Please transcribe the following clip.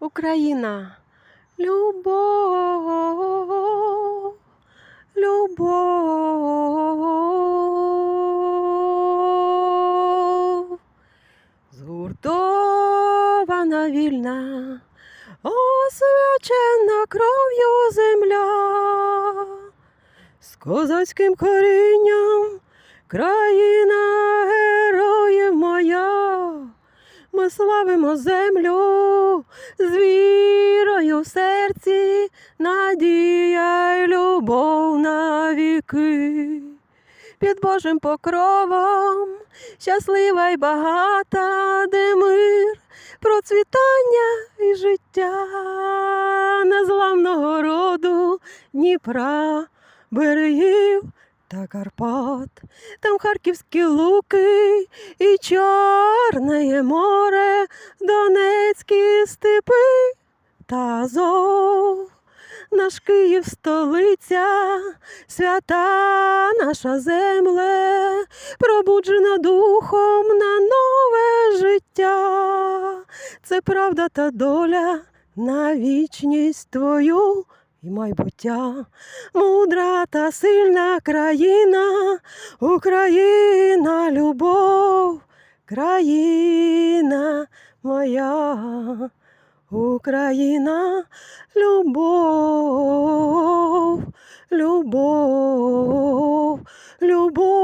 Україна. Любов, любов. Згуртована вільна, освячена кров'ю земля, з козацьким корінням країна Ми славимо землю з вірою в серці, надія й любов на віки. Під Божим покровом щаслива й багата, де мир, процвітання і життя незламного роду Дніпра, берегів та Карпат, там харківські луки і Чорне море, Донецькі степи та Азов. Наш Київ столиця, свята наша земле, пробуджена духом на нове життя. Це правда та доля на вічність твою і майбуття. Мудра та сильна країна, Україна, любов, країна моя. Україна, любов, любов, любов.